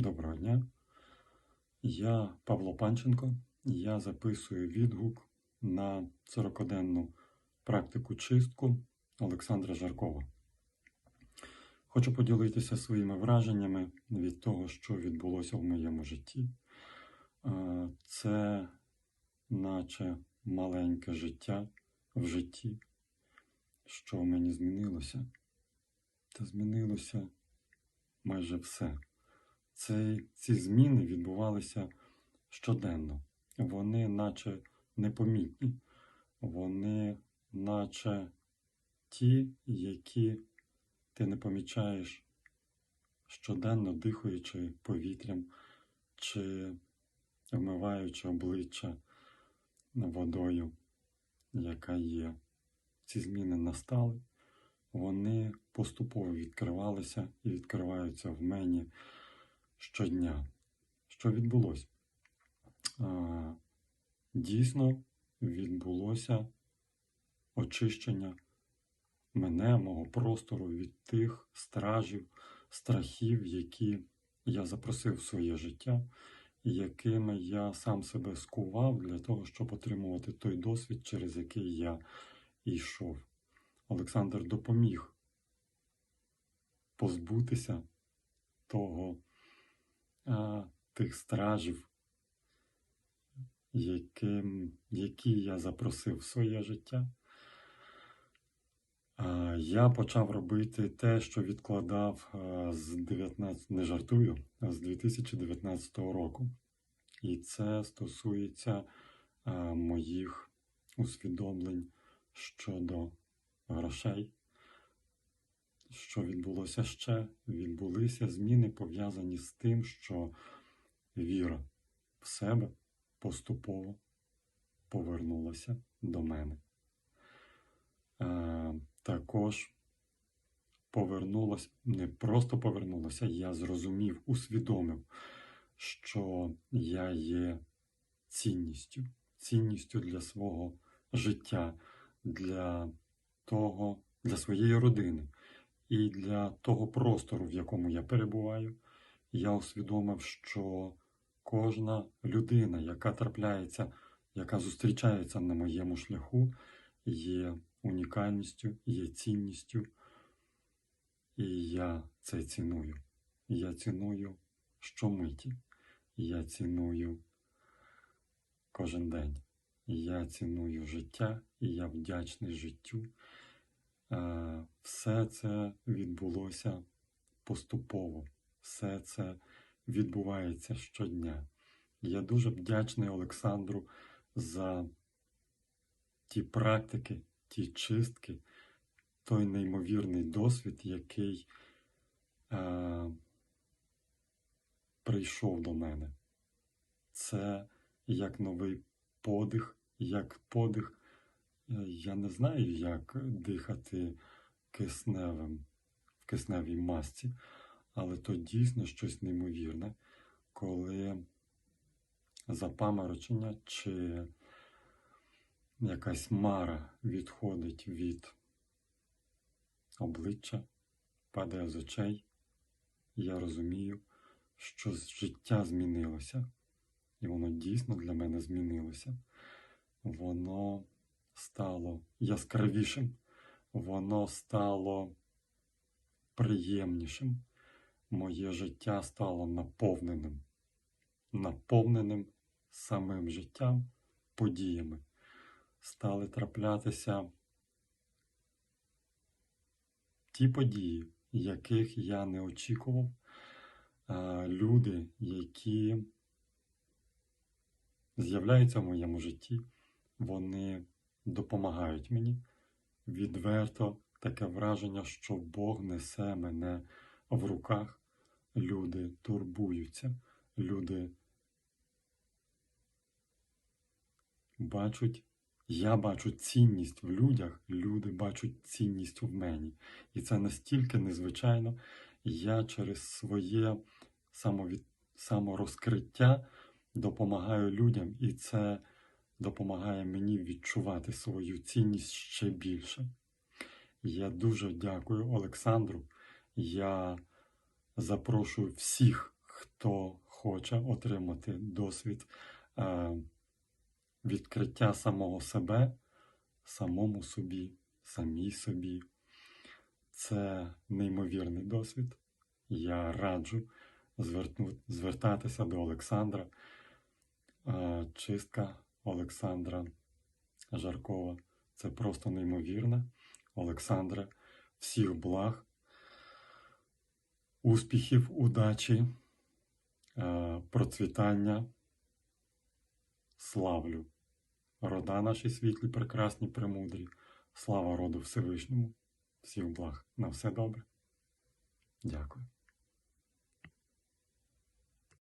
Доброго дня. Я Павло Панченко. Я записую відгук на 40-денну практику чистку Олександра Жаркова. Хочу поділитися своїми враженнями від того, що відбулося в моєму житті. Це наче маленьке життя в житті, що в мені змінилося. Та змінилося майже все. Це, ці зміни відбувалися щоденно. Вони наче непомітні, вони наче ті, які ти не помічаєш щоденно дихаючи повітрям чи вмиваючи обличчя водою, яка є. Ці зміни настали, вони поступово відкривалися і відкриваються в мені щодня. Що відбулося? Дійсно відбулося очищення мене, мого простору від тих стражів, страхів, які я запросив в своє життя, якими я сам себе скував для того, щоб отримувати той досвід, через який я йшов. Олександр допоміг позбутися того, а, тих стражів, яким, які я запросив в своє життя. А, Я почав робити те, що відкладав з 19, не жартую, з 2019 року. І це стосується а, моїх усвідомлень щодо грошей. Що відбулося ще? Відбулися зміни, пов'язані з тим, що віра в себе поступово повернулася до мене. Е, також повернулася, не просто повернулася, я зрозумів, усвідомив, що я є цінністю, цінністю для свого життя, для того, для своєї родини і для того простору, в якому я перебуваю. Я усвідомив, що кожна людина, яка трапляється, яка зустрічається на моєму шляху, є унікальністю, є цінністю. І я це ціную. Я ціную щомиті. Я ціную кожен день. Я ціную життя і я вдячний життю. Е, Все це відбулося поступово. Все це відбувається щодня. Я дуже вдячний Олександру за ті практики, ті чистки, той неймовірний досвід, який е, прийшов до мене. Це як новий подих, як подих. Я не знаю, як дихати кисневим в кисневій масці, але то дійсно щось неймовірне, коли запаморочення чи якась мара відходить від обличчя, падає з очей, і я розумію, що життя змінилося, і воно дійсно для мене змінилося. Воно стало яскравішим, воно стало приємнішим. Моє життя стало наповненим, наповненим самим життям, подіями. Стали траплятися ті події, яких я не очікував. Люди, які з'являються в моєму житті, вони допомагають мені. Відверто таке враження, що Бог несе мене в руках. Люди турбуються, люди бачать, я бачу цінність в людях, люди бачать цінність в мені. І це настільки незвичайно. Я через своє саморозкриття допомагаю людям, і це допомагає мені відчувати свою цінність ще більше. Я дуже дякую Олександру. Я запрошую всіх, хто хоче отримати досвід е, відкриття самого себе, самому собі, самій собі. Це неймовірний досвід. Я раджу звертатися до Олександра. Е, Чистка Олександра Жаркова. Це просто неймовірно. Олександре, всіх благ, успіхів, удачі, е, процвітання. Славлю. Рода наші світлі, прекрасні, премудрі. Слава роду Всевишньому. Всіх благ. На все добре. Дякую.